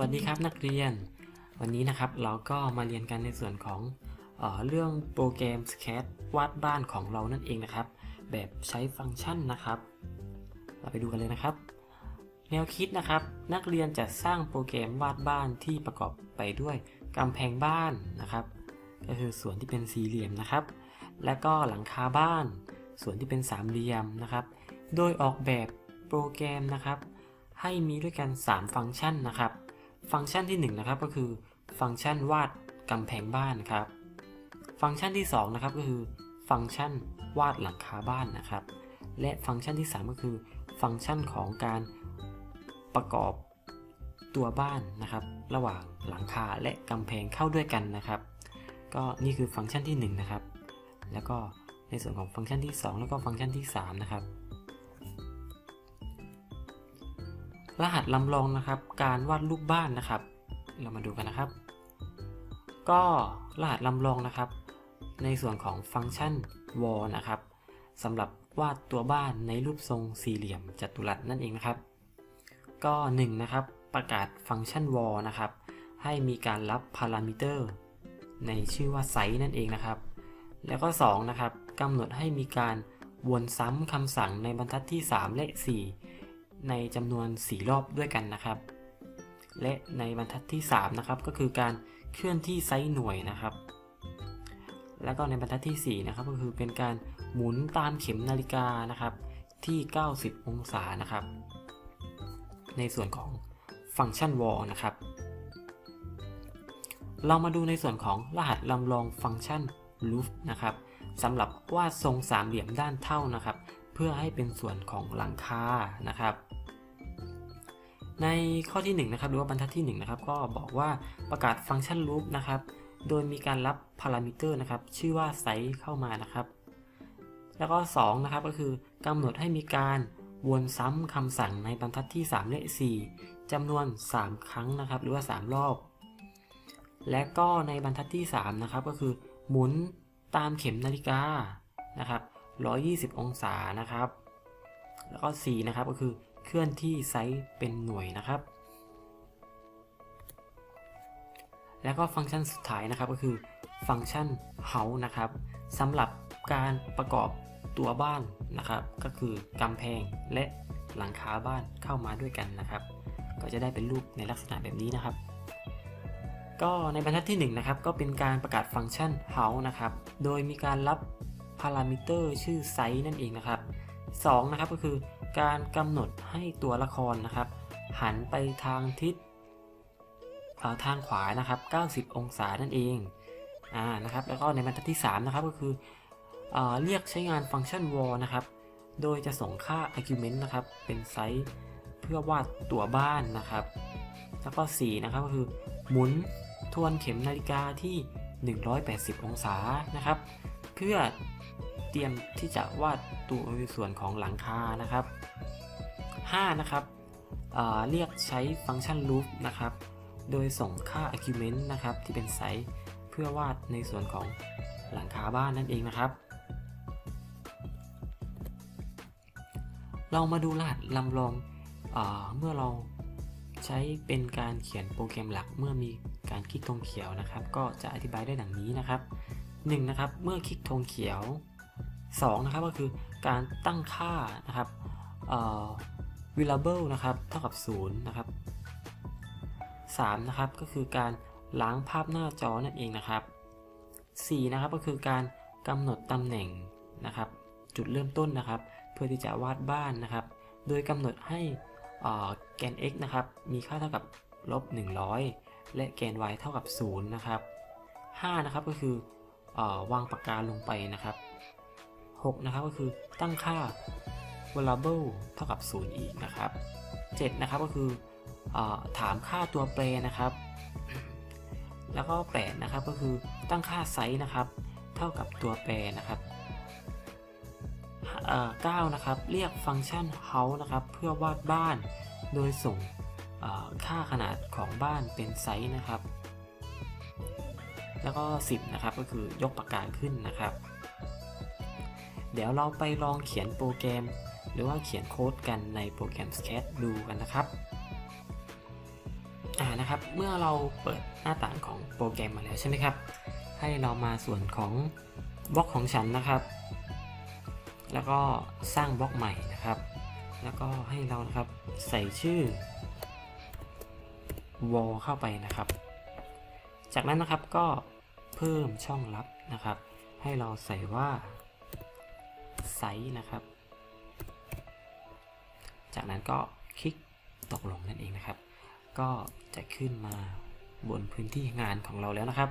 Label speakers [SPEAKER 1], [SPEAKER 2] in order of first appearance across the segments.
[SPEAKER 1] วัสดีครับนักเรียน วันนี้นะครับเราก็มาเรียนกันในส่วนของเออเรื่องโปรแกรม Sketch วาดบ้านของเรานั่นเองนะครับ แบบใช้ฟังก์ชันนะครับ เราไปดูกันเลยนะครับ แนวคิดนะครับ นักเรียนจะสร้างโปรแกรมวาดบ้านที่ประกอบไปด้วยกำแพงบ้านนะครับ ก็คือส่วนที่เป็นสี่เหลี่ยมนะครับ และก็หลังคาบ้าน ส่วนที่เป็นสามเหลี่ยมนะครับ โดยออกแบบโปรแกรมนะครับ ให้มีด้วยกัน 3 ฟังก์ชันนะครับ ฟังก์ชันที่1นะครับก็คือฟังก์ชันวาดกำแพงบ้านครับ ฟังก์ชันที่2นะครับก็คือฟังก์ชันวาดหลังคาบ้านนะครับ และฟังก์ชันที่ 3 ก็คือ ฟังก์ชันของการประกอบตัวบ้านนะครับ ระหว่างหลังคาและกำแพงเข้าด้วยกันนะครับ ก็นี่คือฟังก์ชันที่ 1 นะครับ แล้วก็ในส่วนของฟังก์ชันที่ 2 แล้วก็ฟังก์ชันที่ 3 นะครับ รหัสลำลองนะครับ การวาดรูปบ้านนะครับ เรามาดูกันนะครับ ก็รหัสลำลองนะครับ ในส่วนของฟังก์ชัน wall นะครับสำหรับวาดตัวบ้านในรูปทรงสี่เหลี่ยมจัตุรัสนั่นเองนะครับ ก็1นะครับประกาศฟังก์ชัน wall นะครับ ให้มีการรับพารามิเตอร์ในชื่อว่าไซส์นั่นเองนะครับ แล้วก็2นะครับกำหนดให้มีการวนซ้ำคำสั่งในบรรทัดที่ 3 และ 4 ในจำนวน 4 รอบด้วยกันนะครับ และในบรรทัดที่ 3 นะครับ ก็คือการเคลื่อนที่ไซส์หน่วยนะครับ แล้วก็ในบรรทัดที่ 4 นะครับ ก็คือเป็นการหมุนตามเข็มนาฬิกานะครับ ที่ 90 องศานะครับ ในส่วนของฟังก์ชัน wall นะครับ เรามาดูในส่วนของรหัสลำลองฟังก์ชัน roof นะครับสำหรับวาดทรงสามเหลี่ยมด้านเท่านะครับ เพื่อให้เป็นส่วนของหลังคานะครับ ในข้อที่1นะครับหรือว่าบรรทัดที่1นะครับก็บอกว่าประกาศฟังก์ชัน loop นะครับ โดยมีการรับพารามิเตอร์นะครับ ชื่อว่าไซส์เข้ามานะครับ แล้วก็2นะครับก็คือกำหนดให้มีการวนซ้ำคำสั่งในบรรทัดที่ 3 และ 4จำนวน 3 ครั้งนะครับ หรือว่า 3 รอบ และก็ในบรรทัดที่ 3 นะครับ ก็คือหมุนตามเข็มนาฬิกานะครับ120 องศานะครับ แล้วก็ 4 นะครับก็คือ เคลื่อนที่ไซส์เป็นหน่วยนะครับ แล้วก็ฟังก์ชันสุดท้ายนะครับก็คือฟังก์ชัน house นะครับสำหรับการประกอบตัวบ้านนะครับ ก็คือกำแพงและหลังคาบ้านเข้ามาด้วยกันนะครับ ก็จะได้เป็นรูปในลักษณะแบบนี้นะครับ ก็ในบรรทัดที่1นะครับก็เป็นการประกาศฟังก์ชัน house นะครับ โดยมีการรับพารามิเตอร์ชื่อไซส์นั่นเองนะครับ2นะครับก็คือ การกำหนดให้ตัวละครนะครับ หันไปทางทิศทางขวานะครับ 90 องศานั่นเองอ่านะครับ แล้วก็ในบรรทัดที่ 3 นะครับก็คือเอเรียกใช้งานฟังก์ชัน wall นะครับ โดยจะส่งค่า argument นะครับ เป็นไซส์เพื่อวาดตัวบ้านนะครับ แล้วก็ 4 นะครับก็คือหมุนทวนเข็มนาฬิกาที่ 180 องศานะครับ เพื่อ เตรียมที่จะวาดตัวในส่วนของหลังคานะครับ 5 นะครับเเรียกใช้ฟังก์ชัน loop นะครับ โดยส่งค่า argument นะครับ ที่เป็นไซส์เพื่อวาดในส่วนของหลังคาบ้านนั่นเองนะครับ เรามาดูรหัสลำลองเอเมื่อเราใช้เป็นการเขียนโปรแกรมหลักเมื่อมีการคลิกธงเขียวนะครับ ก็จะอธิบายได้ดังนี้นะครับ 1. นะครับ เมื่อคลิกธงเขียว 2. นะครับก็คือการตั้งค่านะครับ variable นะครับเท่ากับ0นะครับ3นะครับก็คือการล้างภาพหน้าจอนั่นเองนะครับ4นะครับก็คือการกำหนดตำแหน่งนะครับ จุดเริ่มต้นนะครับ เพื่อที่จะวาดบ้านนะครับ โดยกำหนดให้แกน x นะครับมีค่าเท่ากับลบ100 และแกน y เท่ากับ0นะครับ5นะครับก็คืออวางปากกาลงไปนะครับ 6 นะครับก็คือตั้งค่า variable เท่ากับ 0 อีกนะครับ 7 นะครับก็คืออถามค่าตัวแปรนะครับ แล้วก็8นะครับก็คือตั้งค่าไซส์นะครับ เท่ากับตัวแปรนะครับ9นะครับเรียกฟังก์ชัน house นะครับเพื่อวาดบ้าน โดยส่งค่าขนาดของบ้านเป็นไซส์นะครับ แล้วก็ 10 นะครับก็คือยกปากกาขึ้นนะครับ เดี๋ยวเราไปลองเขียนโปรแกรม หรือว่าเขียนโค้ดกันในโปรแกรม Sketch ดูกันนะครับอ่านะครับ เมื่อเราเปิดหน้าต่างของโปรแกรมมาแล้วใช่ไหมครับ ให้เรามาส่วนของบล็อกของฉันนะครับ แล้วก็สร้างบล็อกใหม่นะครับ แล้วก็ให้เรานะครับใส่ชื่อ wall เข้าไปนะครับ จากนั้นนะครับก็เพิ่มช่องลับนะครับ ให้เราใส่ว่า ไซส์นะครับ จากนั้นก็คลิกตกลงนั่นเองนะครับ ก็จะขึ้นมาบนพื้นที่งานของเราแล้วนะครับ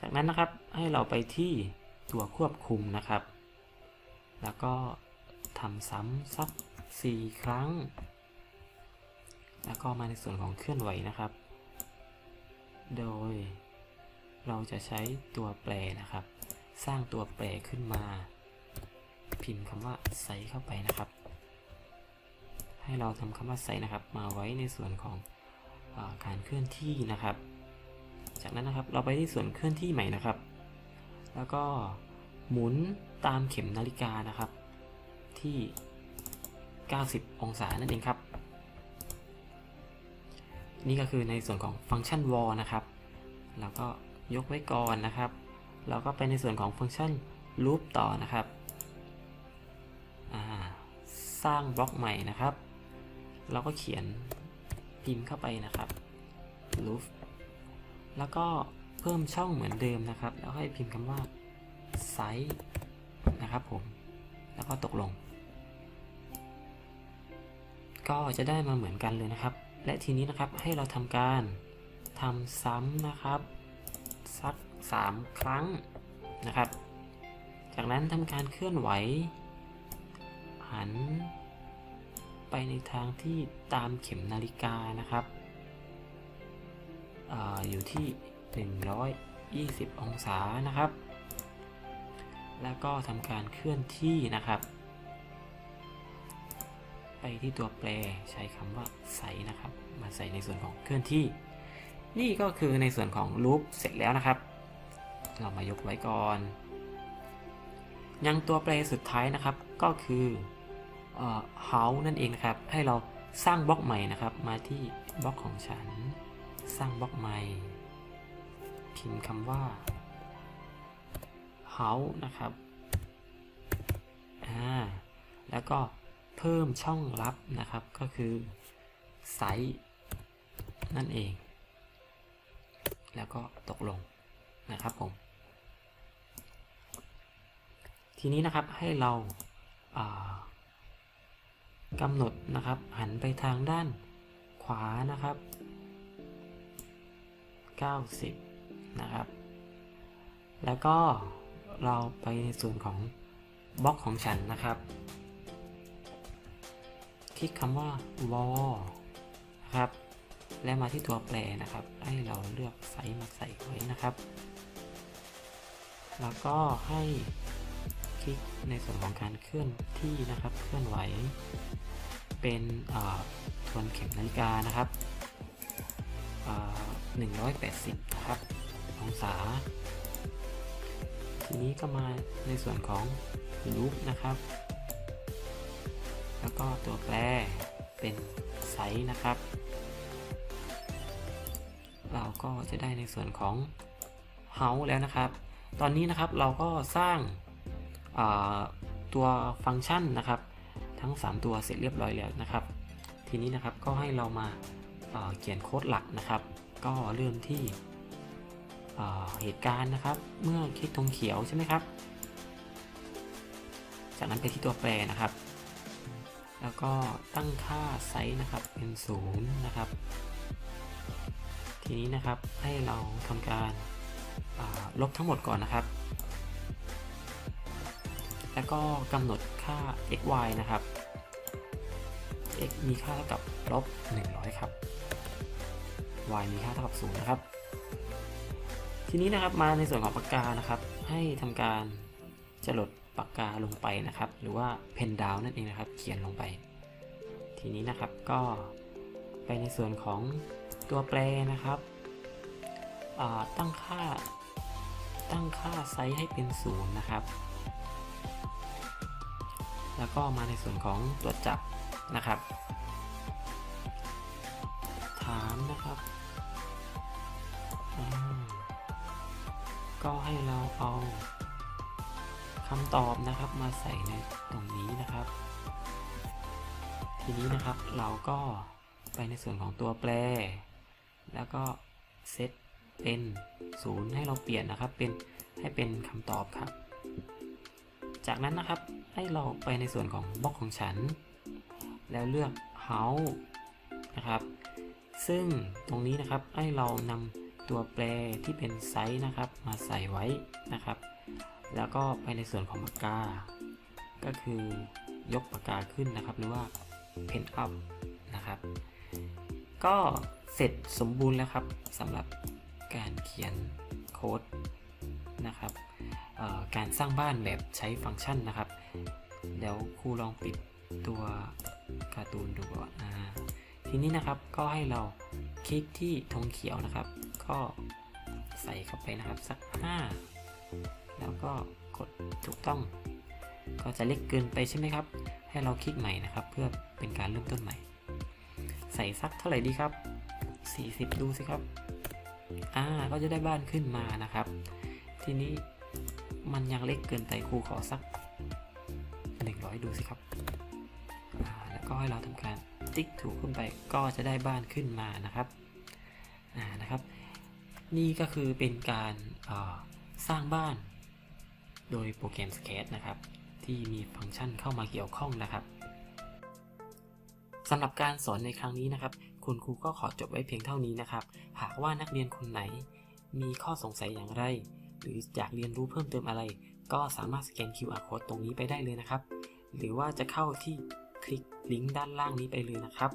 [SPEAKER 1] จากนั้นนะครับให้เราไปที่ตัวควบคุมนะครับ แล้วก็ทำซ้ำสัก 4 ครั้ง แล้วก็มาในส่วนของเคลื่อนไหวนะครับ โดยเราจะใช้ตัวแปรนะครับ สร้างตัวแปรขึ้นมา พิมพ์คำว่าไซส์เข้าไปนะครับ ให้เราทำคำว่าไซส์นะครับ มาไว้ในส่วนของอการเคลื่อนที่นะครับ จากนั้นนะครับเราไปที่ส่วนเคลื่อนที่ใหม่นะครับ แล้วก็หมุนตามเข็มนาฬิกานะครับ ที่ 90 องศานั่นเองครับ นี่ก็คือในส่วนของฟังก์ชัน wall นะครับแล้วก็ยกไว้ก่อนนะครับแล้วก็ไปในส่วนของฟังก์ชัน loop ต่อนะครับ สร้างบล็อกใหม่นะครับ เราก็เขียนพิมพ์เข้าไปนะครับ loop แล้วก็เพิ่มช่องเหมือนเดิมนะครับ แล้วให้พิมพ์คำว่า size นะครับผม แล้วก็ตกลง ก็จะได้มาเหมือนกันเลยนะครับ และทีนี้นะครับให้เราทำการทำซ้ำนะครับสัก 3 ครั้งนะครับ จากนั้นทำการเคลื่อนไหว หัน ไปในทางที่ตามเข็มนาฬิกานะครับออยู่ที่ 120 องศานะครับ แล้วก็ทำการเคลื่อนที่นะครับ ไปที่ตัวแปรใช้คำว่าใส่นะครับ มาใส่ในส่วนของเคลื่อนที่ นี่ก็คือในส่วนของลูปเสร็จแล้วนะครับ เรามายกไว้ก่อนยังตัวแปรสุดท้ายนะครับก็คือ house นั่นเองนะครับ ให้เราสร้างบล็อกใหม่นะครับ มาที่บล็อกของฉัน สร้างบล็อกใหม่ พิมพ์คำว่า house นะครับ อ่า แล้วก็เพิ่มช่องลับนะครับ ก็คือไซส์นั่นเอง แล้วก็ตกลงนะครับผม ทีนี้นะครับให้เราา กำหนดนะครับ หันไปทางด้านขวานะครับ 90 นะครับ แล้วก็เราไปในส่วนของบล็อกของฉันนะครับ คลิกคำว่า wall นะครับ และมาที่ตัวแปรนะครับ ให้เราเลือกไซส์มาใส่ไว้นะครับ แล้วก็ให้ิกในส่วนของการเคลื่อนที่นะครับ เคลื่อนไหว เป็นทวนเข็มนาฬิกานะครับอ่า180นะครับองศา ทีนี้ก็มาในส่วนของลูปนะครับ แล้วก็ตัวแปรเป็นไซส์นะครับ เราก็จะได้ในส่วนของ House แล้วนะครับ ตอนนี้นะครับเราก็สร้าง ตัวฟังก์ชันนะครับ ทั้ง 3 ตัวเสร็จเรียบร้อยแล้วนะครับ ทีนี้นะครับก็ให้เรามาเอ่อเขียนโค้ดหลักนะครับ ก็เริ่มที่เเหตุการณ์นะครับ เมื่อคลิกตรงเขียวใช่ไหมครับ จากนั้นไปที่ตัวแปรนะครับ แล้วก็ตั้งค่าไซส์นะครับเป็นศูนย์นะครับ ทีนี้นะครับให้เราทำการาลบทั้งหมดก่อนนะครับ แล้วก็กำหนดค่า x y นะครับ x มีค่าเท่ากับลบ100 ครับ y มีค่าเท่ากับ0นะครับ ทีนี้นะครับมาในส่วนของปากกานะครับ ให้ทำการจรดปากกาลงไปนะครับ หรือว่า pen down นั่นเองนะครับ เขียนลงไป ทีนี้นะครับก็ไปในส่วนของตัวแปรนะครับตั้งค่าตั้งค่าไซส์ให้เป็นศูนย์นะครับ แล้วก็มาในส่วนของตรวจจับนะครับทามนะครับ ก็ให้เราเอาคำตอบนะครับมาใส่ในตรงนี้นะครับ ทีนี้นะครับเราก็ไปในส่วนของตัวแปร แล้วก็เซตเป็นศูนย์ให้เราเปลี่ยนนะครับเป็นให้เป็นคำตอบครับ จากนั้นนะครับให้เราไปในส่วนของบล็อกของฉัน แล้วเลือก house นะครับ ซึ่งตรงนี้นะครับให้เรานำตัวแปรที่เป็นไซส์นะครับมาใส่ไว้นะครับ แล้วก็ไปในส่วนของปากกา ก็คือยกปากกาขึ้นนะครับ หรือว่า pen up นะครับ ก็เสร็จสมบูรณ์แล้วครับสำหรับการเขียนโค้ดนะครับ การสร้างบ้านแบบใช้ฟังก์ชันนะครับ เดี๋ยวครูลองปิดตัวการ์ตูนดูก่อนทีนี้นะครับก็ให้เราคลิกที่ธงเขียวนะครับ ก็ใส่เข้าไปนะครับสัก 5 แล้วก็กดถูกต้อง ก็จะเล็กเกินไปใช่ไหมครับ ให้เราคลิกใหม่นะครับ เพื่อเป็นการเริ่มต้นใหม่ ใส่สักเท่าไหร่ดีครับ 40 ดูสิครับ อ่า ก็จะได้บ้านขึ้นมานะครับ ทีนี้ มันยังเล็กเกินไปครูขอสัก 100 ดูสิครับ แล้วก็ให้เราทำการติ๊กถูกขึ้นไปก็จะได้บ้านขึ้นมานะครับนะครับ นี่ก็คือเป็นการสร้างบ้าน โดยโปรแกรม Sketch นะครับ ที่มีฟังก์ชันเข้ามาเกี่ยวข้องนะครับสำหรับการสอนในครั้งนี้นะครับ คุณครูก็ขอจบไว้เพียงเท่านี้นะครับ หากว่านักเรียนคนไหนมีข้อสงสัยอย่างไร รืออยากเรียนรู้เพิ่มเติมอะไร ก็สามารถสแกน QR code ตรงนี้ไปได้เลยนะครับ หรือว่าจะเข้าที่คลิกลิงก์ด้านล่างนี้ไปเลยนะครับ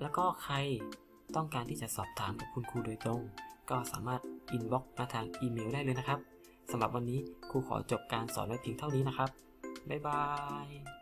[SPEAKER 1] แล้วก็ใครต้องการที่จะสอบถามกับคุณครูโดยตรง ก็สามารถอินบ็อกมาทางอีเมลได้เลยนะครับสำหรับวันนี้ครูขอจบการสอนไว้เพียงเท่านี้นะครับ บ๊ายบาย